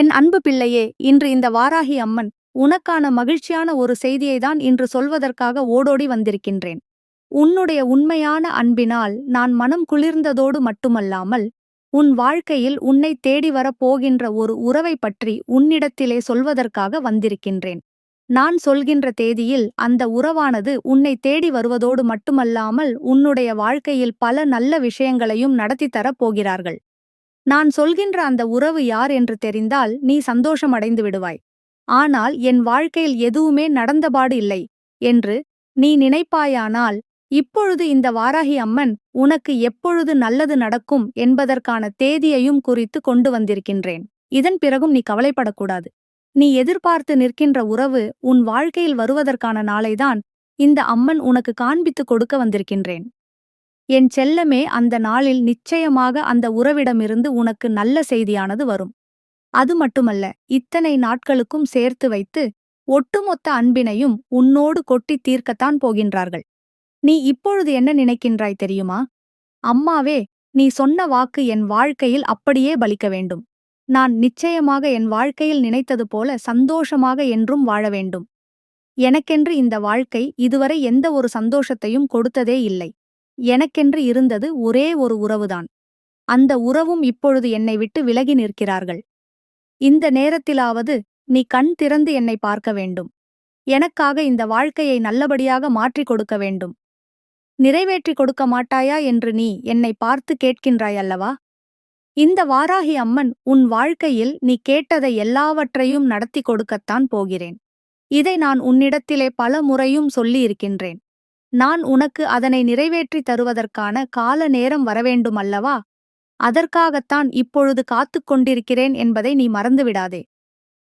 என் அன்பு பிள்ளையே இன்று இந்த வாராகி அம்மன் உனக்கான மகிழ்ச்சியான ஒரு செய்தியைதான் இன்று சொல்வதற்காக ஓடோடி வந்திருக்கின்றேன். உன்னுடைய உண்மையான அன்பினால் நான் மனம் குளிர்ந்ததோடு மட்டுமல்லாமல் உன் வாழ்க்கையில் உன்னை தேடி வரப் போகின்ற ஒரு உறவை பற்றி உன்னிடத்திலே சொல்வதற்காக வந்திருக்கின்றேன். நான் சொல்கின்ற தேதியில் அந்த உறவானது உன்னை தேடி வருவதோடு மட்டுமல்லாமல் உன்னுடைய வாழ்க்கையில் பல நல்ல விஷயங்களையும் நடத்தித் தரப் போகிறார்கள். நான் சொல்கின்ற அந்த உறவு யார் என்று தெரிந்தால் நீ சந்தோஷமடைந்து விடுவாய். ஆனால் என் வாழ்க்கையில் எதுவுமே நடந்தபாடு இல்லை என்று நீ நினைப்பாயானால் இப்பொழுது இந்த வாராகி அம்மன் உனக்கு எப்பொழுது நல்லது நடக்கும் என்பதற்கான தேதியையும் குறித்து கொண்டு வந்திருக்கின்றேன். இதன் பிறகும் நீ கவலைப்படக்கூடாது. நீ எதிர்பார்த்து நிற்கின்ற உறவு உன் வாழ்க்கையில் வருவதற்கான நாளைதான் இந்த அம்மன் உனக்கு காண்பித்துக் கொடுக்க வந்திருக்கின்றேன். என் செல்லமே அந்த நாளில் நிச்சயமாக அந்த உறவிடமிருந்து உனக்கு நல்ல செய்தியானது வரும். அது மட்டுமல்ல இத்தனை நாட்களுக்கும் சேர்த்து வைத்து ஒட்டுமொத்த அன்பினையும் உன்னோடு கொட்டி தீர்க்கத்தான் போகின்றார்கள். நீ இப்பொழுது என்ன நினைக்கின்றாய் தெரியுமா? அம்மாவே நீ சொன்ன வாக்கு என் வாழ்க்கையில் அப்படியே பலிக்க வேண்டும். நான் நிச்சயமாக என் வாழ்க்கையில் நினைத்தது போல சந்தோஷமாக என்றும் வாழ வேண்டும். எனக்கென்று இந்த வாழ்க்கை இதுவரை எந்த ஒரு சந்தோஷத்தையும் கொடுத்ததே இல்லை. எனக்கென்று இருந்தது ஒரே ஒரு உறவுதான். அந்த உறவும் இப்பொழுது என்னை விட்டு விலகி நிற்கிறார்கள். இந்த நேரத்திலாவது நீ கண் திறந்து என்னை பார்க்க வேண்டும். எனக்காக இந்த வாழ்க்கையை நல்லபடியாக மாற்றிக் கொடுக்க வேண்டும். நிறைவேற்றிக் கொடுக்க மாட்டாயா என்று நீ என்னை பார்த்து கேட்கின்றாய் அல்லவா? இந்த வாராகி அம்மன் உன் வாழ்க்கையில் நீ கேட்டதை எல்லாவற்றையும் நடத்தி கொடுக்கத்தான் போகிறேன். இதை நான் உன்னிடத்திலே பல முறையும் சொல்லியிருக்கின்றேன். நான் உனக்கு அதனை நிறைவேற்றித் தருவதற்கான கால நேரம் வரவேண்டுமல்லவா அதற்காகத்தான் இப்பொழுது காத்துக் கொண்டிருக்கிறேன் என்பதை நீ மறந்துவிடாதே.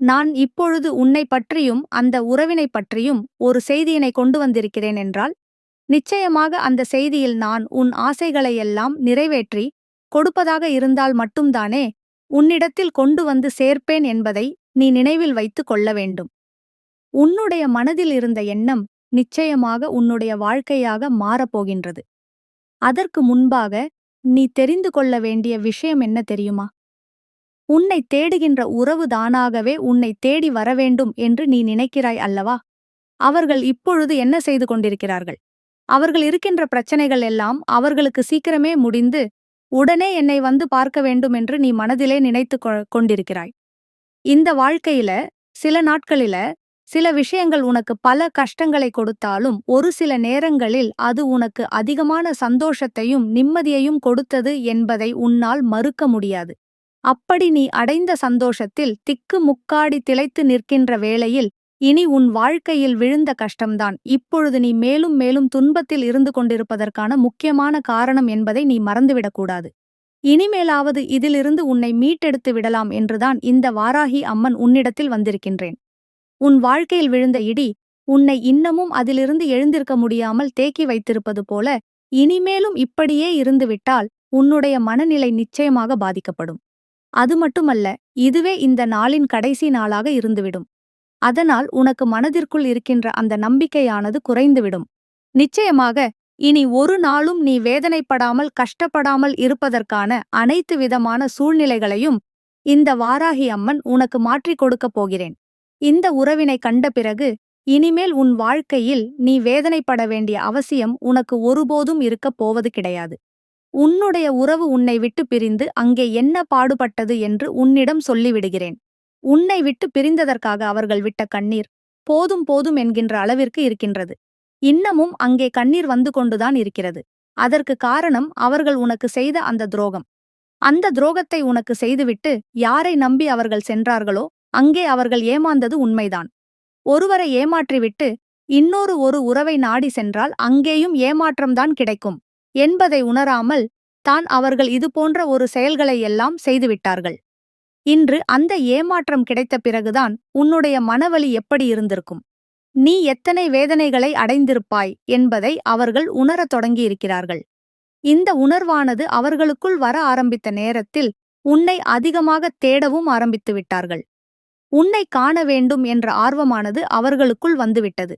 நான் இப்பொழுது உன்னை பற்றியும் அந்த உறவினைப் பற்றியும் ஒரு செய்தியினை கொண்டு வந்திருக்கிறேன் என்றால் நிச்சயமாக அந்த செய்தியில் நான் உன் ஆசைகளையெல்லாம் நிறைவேற்றி கொடுப்பதாக இருந்தால் மட்டும்தானே உன்னிடத்தில் கொண்டு வந்து சேர்ப்பேன் என்பதை நீ நினைவில் வைத்துக் கொள்ள வேண்டும். உன்னுடைய மனதில் இருந்த எண்ணம் நிச்சயமாக உன்னுடைய வாழ்க்கையாக மாறப்போகின்றது அதற்கு முன்பாக நீ தெரிந்து கொள்ள வேண்டிய விஷயம் என்ன தெரியுமா? உன்னை தேடுகின்ற உறவு தானாகவே உன்னை தேடி வரவேண்டும் என்று நீ நினைக்கிறாய் அல்லவா? அவர்கள் இப்பொழுது என்ன செய்து கொண்டிருக்கிறார்கள்? அவர்கள் இருக்கின்ற பிரச்சனைகள் எல்லாம் அவர்களுக்கு சீக்கிரமே முடிந்து உடனே என்னை வந்து பார்க்க வேண்டும் என்று நீ மனதிலே நினைத்து கொண்டிருக்கிறாய். இந்த வாழ்க்கையில சில நாட்களில சில விஷயங்கள் உனக்கு பல கஷ்டங்களை கொடுத்தாலும் ஒரு சில நேரங்களில் அது உனக்கு அதிகமான சந்தோஷத்தையும் நிம்மதியையும் கொடுத்தது என்பதை உன்னால் மறுக்க முடியாது. அப்படி நீ அடைந்த சந்தோஷத்தில் திக்கு முக்காடி திளைத்து நிற்கின்ற வேளையில் இனி உன் வாழ்க்கையில் விழுந்த கஷ்டம்தான். இப்பொழுது நீ மேலும் மேலும் துன்பத்தில் இருந்து கொண்டிருப்பதற்கான முக்கியமான காரணம் என்பதை நீ மறந்துவிடக்கூடாது. இனிமேலாவது இதிலிருந்து உன்னை மீட்டெடுத்து விடலாம் என்றுதான் இந்த வாராகி அம்மன் உன்னிடத்தில் வந்திருக்கின்றேன். உன் வாழ்க்கையில் விழுந்த இடி உன்னை இன்னமும் அதிலிருந்து எழுந்திருக்க முடியாமல் தேக்கி வைத்திருப்பது போல இனிமேலும் இப்படியே இருந்துவிட்டால் உன்னுடைய மனநிலை நிச்சயமாக பாதிக்கப்படும். அது மட்டுமல்ல இதுவே இந்த நாளின் கடைசி நாளாக இருந்துவிடும். அதனால் உனக்கு மனதிற்குள் இருக்கின்ற அந்த நம்பிக்கையானது குறைந்துவிடும். நிச்சயமாக இனி ஒரு நாளும் நீ வேதனைப்படாமல் கஷ்டப்படாமல் இருப்பதற்கான அனைத்து விதமான சூழ்நிலைகளையும் இந்த வாராகி அம்மன் உனக்கு மாற்றிக் கொடுக்கப் போகிறேன். இந்த உறவினை கண்ட பிறகு இனிமேல் உன் வாழ்க்கையில் நீ வேதனைப்பட வேண்டிய அவசியம் உனக்கு ஒருபோதும் இருக்கப் போவது கிடையாது. உன்னுடைய உறவு உன்னை விட்டு பிரிந்து அங்கே என்ன பாடுபட்டது என்று உன்னிடம் சொல்லிவிடுகிறேன். உன்னை விட்டு பிரிந்ததற்காக அவர்கள் விட்ட கண்ணீர் போதும் போதும் என்கின்ற அளவிற்கு இருக்கின்றது. இன்னமும் அங்கே கண்ணீர் வந்து கொண்டுதான் இருக்கிறது. அதற்கு காரணம் அவர்கள் உனக்கு செய்த அந்த துரோகம். அந்த துரோகத்தை உனக்கு செய்துவிட்டு யாரை நம்பி அவர்கள் சென்றார்களோ அங்கே அவர்கள் ஏமாந்தது உண்மைதான். ஒருவரை ஏமாற்றிவிட்டு இன்னொரு ஒரு உறவை நாடி சென்றால் அங்கேயும் ஏமாற்றம்தான் கிடைக்கும். என்பதை உணராமல் தான் அவர்கள் இதுபோன்ற ஒரு செயல்களை எல்லாம் செய்துவிட்டார்கள். இன்று அந்த ஏமாற்றம் கிடைத்த பிறகுதான் உன்னுடைய மனவலி எப்படி இருந்திருக்கும்? நீ எத்தனை வேதனைகளை அடைந்திருப்பாய் என்பதை அவர்கள் உணரத் தொடங்கியிருக்கிறார்கள். இந்த உணர்வானது அவர்களுக்குள் வர ஆரம்பித்த நேரத்தில் உன்னை அதிகமாக தேடவும் ஆரம்பித்து விட்டார்கள் உன்னை காண வேண்டும் என்ற ஆர்வமானது அவர்களுக்குள் வந்துவிட்டது.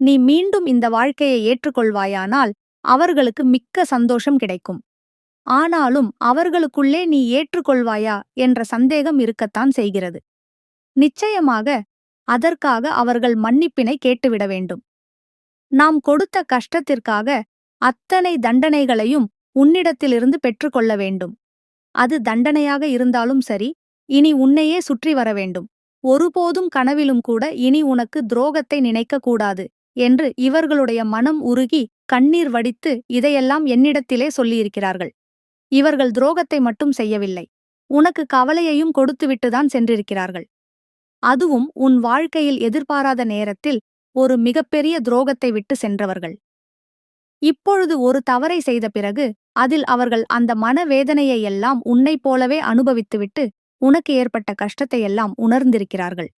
நீ மீண்டும் இந்த வாழ்க்கையை ஏற்றுக்கொள்வாயானால் அவர்களுக்கு மிக்க சந்தோஷம் கிடைக்கும். ஆனாலும் அவர்களுக்குள்ளே நீ ஏற்றுக்கொள்வாயா என்ற சந்தேகம் இருக்கத்தான் செய்கிறது. நிச்சயமாக அதற்காக அவர்கள் மன்னிப்பினை கேட்டுவிட வேண்டும். நாம் கொடுத்த கஷ்டத்திற்காக அத்தனை தண்டனைகளையும் உன்னிடத்திலிருந்து பெற்றுக்கொள்ள வேண்டும். அது தண்டனையாக இருந்தாலும் சரி இனி உன்னையே சுற்றி வர வேண்டும். ஒருபோதும் கனவிலும் கூட இனி உனக்கு துரோகத்தை நினைக்கக்கூடாது என்று இவர்களுடைய மனம் உருகி கண்ணீர் வடித்து இதையெல்லாம் என்னிடத்திலே சொல்லியிருக்கிறார்கள். இவர்கள் துரோகத்தை மட்டும் செய்யவில்லை உனக்கு கவலையையும் கொடுத்துவிட்டுதான் சென்றிருக்கிறார்கள். அதுவும் உன் வாழ்க்கையில் எதிர்பாராத நேரத்தில் ஒரு மிகப்பெரிய துரோகத்தை விட்டு சென்றவர்கள். இப்பொழுது ஒரு தவறை செய்த பிறகு அதில் அவர்கள் அந்த மனவேதனையையெல்லாம் உன்னைப் போலவே அனுபவித்துவிட்டு உனக்கு ஏற்பட்ட கஷ்டத்தையெல்லாம் உணர்ந்திருக்கிறார்கள்.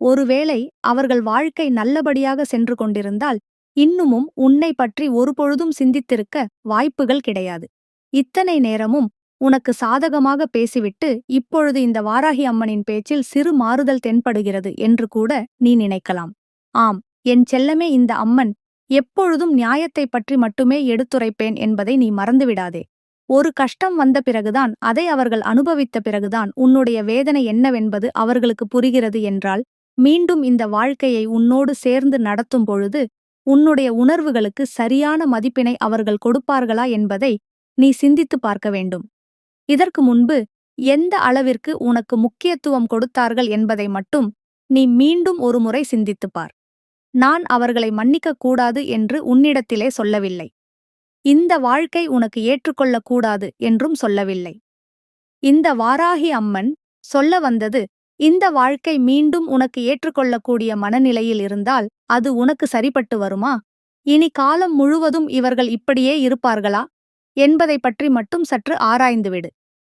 ஒருவேளை அவர்கள் வாழ்க்கை நல்லபடியாக சென்று கொண்டிருந்தால் இன்னுமும் உன்னை பற்றி ஒருபொழுதும் சிந்தித்திருக்க வாய்ப்புகள் கிடையாது. இத்தனை நேரமும் உனக்கு சாதகமாக பேசிவிட்டு இப்பொழுது இந்த வாராகி அம்மனின் பேச்சில் சிறு மாறுதல் தென்படுகிறது என்று கூட நீ நினைக்கலாம். ஆம் என் செல்லமே இந்த அம்மன் எப்பொழுதும் நியாயத்தைப் பற்றி மட்டுமே எடுத்துரைப்பேன் என்பதை நீ மறந்துவிடாதே. ஒரு கஷ்டம் வந்த பிறகுதான் அதை அவர்கள் அனுபவித்த பிறகுதான் உன்னுடைய வேதனை என்னவென்பது அவர்களுக்கு புரிகிறது என்றால் மீண்டும் இந்த வாழ்க்கையை உன்னோடு சேர்ந்து நடத்தும் பொழுது உன்னுடைய உணர்வுகளுக்கு சரியான மதிப்பினை அவர்கள் கொடுப்பார்களா என்பதை நீ சிந்தித்து பார்க்க வேண்டும். இதற்கு முன்பு எந்த அளவிற்கு உனக்கு முக்கியத்துவம் கொடுத்தார்கள் என்பதை மட்டும் நீ மீண்டும் ஒருமுறை சிந்தித்துப் பார். நான் அவர்களை மன்னிக்கக் கூடாது என்று உன்னிடத்திலே சொல்லவில்லை. இந்த வாழ்க்கை உனக்கு ஏற்றுக்கொள்ளக் கூடாது என்றும் சொல்லவில்லை. இந்த வாராகி அம்மன் சொல்ல வந்தது இந்த வாழ்க்கை மீண்டும் உனக்கு ஏற்றுக்கொள்ளக்கூடிய மனநிலையில் இருந்தால் அது உனக்கு சரிப்பட்டு வருமா? இனி காலம் முழுவதும் இவர்கள் இப்படியே இருப்பார்களா? என்பதை பற்றி மட்டும் சற்று ஆராய்ந்துவிடு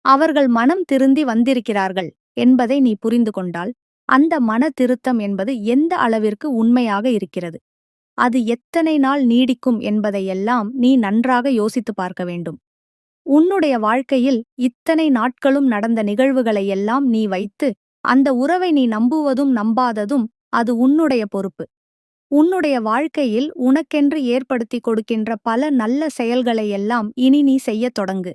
அவர்கள் மனம் திருந்தி வந்திருக்கிறார்கள் என்பதை நீ புரிந்து கொண்டால் அந்த மன திருத்தம் என்பது எந்த அளவிற்கு உண்மையாக இருக்கிறது? அது எத்தனை நாள் நீடிக்கும் என்பதையெல்லாம் நீ நன்றாக யோசித்து பார்க்க வேண்டும். உன்னுடைய வாழ்க்கையில் இத்தனை நாட்களும் நடந்த நிகழ்வுகளையெல்லாம் நீ வைத்து அந்த உறவை நீ நம்புவதும் நம்பாததும் அது உன்னுடைய பொறுப்பு. உன்னுடைய வாழ்க்கையில் உனக்கென்று ஏற்படுத்தி கொடுக்கின்ற பல நல்ல செயல்களையெல்லாம் இனி நீ செய்யத் தொடங்கு.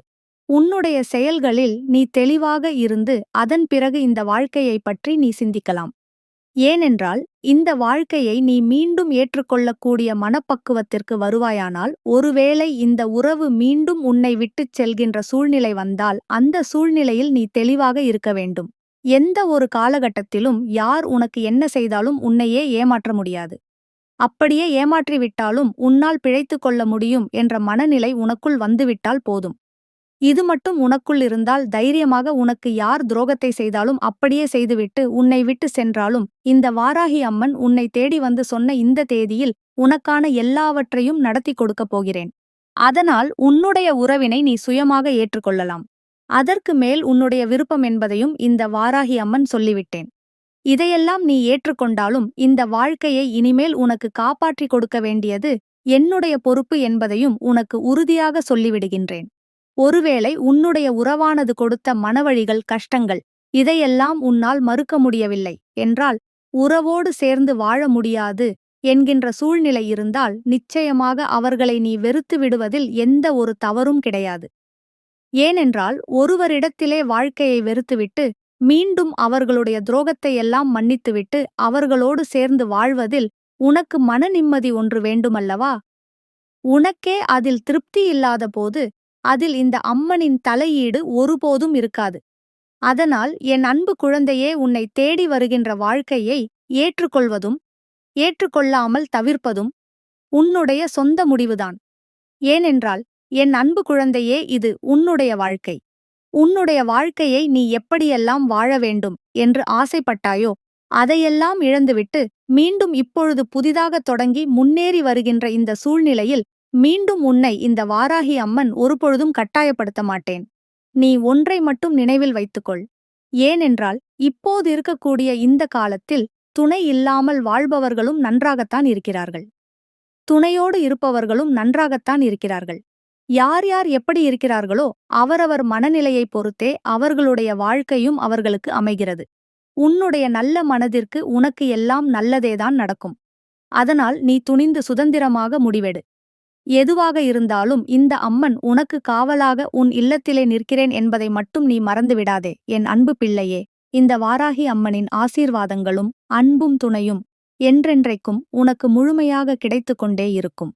உன்னுடைய செயல்களில் நீ தெளிவாக இருந்து அதன் பிறகு இந்த வாழ்க்கையைப் பற்றி நீ சிந்திக்கலாம். ஏனென்றால் இந்த வாழ்க்கையை நீ மீண்டும் ஏற்றுக்கொள்ளக்கூடிய மனப்பக்குவத்திற்கு வருவாயானால் ஒருவேளை இந்த உறவு மீண்டும் உன்னை விட்டுச் செல்கின்ற சூழ்நிலை வந்தால் அந்த சூழ்நிலையில் நீ தெளிவாக இருக்க வேண்டும். எந்த ஒரு காலகட்டத்திலும் யார் உனக்கு என்ன செய்தாலும் உன்னையே ஏமாற்ற முடியாது. அப்படியே ஏமாற்றிவிட்டாலும் உன்னால் பிழைத்துக் கொள்ள முடியும் என்ற மனநிலை உனக்குள் வந்துவிட்டால் போதும். இது மட்டும் உனக்குள் இருந்தால் தைரியமாக உனக்கு யார் துரோகத்தை செய்தாலும் அப்படியே செய்துவிட்டு உன்னை விட்டு சென்றாலும் இந்த வாராகி அம்மன் உன்னை தேடி வந்து சொன்ன இந்த தேதியில் உனக்கான எல்லாவற்றையும் நடத்தி கொடுக்கப் போகிறேன். அதனால் உன்னுடைய உறவினை நீ சுயமாக ஏற்றுக்கொள்ளலாம். அதற்கு மேல் உன்னுடைய விருப்பம் என்பதையும் இந்த வாராகி அம்மன் சொல்லிவிட்டேன். இதையெல்லாம் நீ ஏற்றுக்கொண்டாலும் இந்த வாழ்க்கையை இனிமேல் உனக்கு காப்பாற்றிக் கொடுக்க வேண்டியது என்னுடைய பொறுப்பு என்பதையும் உனக்கு உறுதியாக சொல்லிவிடுகின்றேன். ஒருவேளை உன்னுடைய உறவானது கொடுத்த மனவழிகள் கஷ்டங்கள் இதையெல்லாம் உன்னால் மறுக்க முடியவில்லை என்றால் உறவோடு சேர்ந்து வாழ முடியாது என்கின்ற சூழ்நிலை இருந்தால் நிச்சயமாக அவர்களை நீ வெறுத்து விடுவதில் எந்த ஒரு தவறும் கிடையாது. ஏனென்றால் ஒருவரிடத்திலே வாழ்க்கையை வெறுத்துவிட்டு மீண்டும் அவர்களுடைய துரோகத்தை எல்லாம் மன்னித்துவிட்டு அவர்களோடு சேர்ந்து வாழ்வதில் உனக்கு மன நிம்மதி ஒன்று வேண்டுமல்லவா? உனக்கே அதில் திருப்தி இல்லாத போது அதில் இந்த அம்மனின் தலையீடு ஒருபோதும் இருக்காது. அதனால் என் அன்பு குழந்தையே உன்னை தேடி வருகின்ற வாழ்க்கையை ஏற்றுக்கொள்வதும் ஏற்றுக்கொள்ளாமல் தவிர்ப்பதும் உன்னுடைய சொந்த முடிவுதான். ஏனென்றால் என் அன்பு குழந்தையே இது உன்னுடைய வாழ்க்கை. உன்னுடைய வாழ்க்கையை நீ எப்படியெல்லாம் வாழ வேண்டும் என்று ஆசைப்பட்டாயோ அதையெல்லாம் இழந்துவிட்டு மீண்டும் இப்பொழுது புதிதாக தொடங்கி முன்னேறி வருகின்ற இந்த சூழ்நிலையில் மீண்டும் உன்னை இந்த வாராகி அம்மன் ஒருபொழுதும் கட்டாயப்படுத்த மாட்டேன் நீ ஒன்றை மட்டும் நினைவில் வைத்துக்கொள். ஏனென்றால் இப்போது இருக்கக்கூடிய இந்த காலத்தில் துணை இல்லாமல் வாழ்பவர்களும் நன்றாகத்தான் இருக்கிறார்கள். துணையோடு இருப்பவர்களும் நன்றாகத்தான் இருக்கிறார்கள். யார் யார் எப்படி இருக்கிறார்களோ அவரவர் மனநிலையைப் பொறுத்தே அவர்களுடைய வாழ்க்கையும் அவர்களுக்கு அமைகிறது. உன்னுடைய நல்ல மனதிற்கு உனக்கு எல்லாம் நல்லதேதான் நடக்கும். அதனால் நீ துணிந்து சுதந்திரமாக முடிவெடு. எதுவாக இருந்தாலும் இந்த அம்மன் உனக்கு காவலாக உன் இல்லத்திலே நிற்கிறேன் என்பதை மட்டும் நீ மறந்துவிடாதே என் அன்பு பிள்ளையே இந்த வாராகி அம்மனின் ஆசீர்வாதங்களும் அன்பும் துணையும் என்றென்றைக்கும் உனக்கு முழுமையாக கிடைத்துக் கொண்டே இருக்கும்.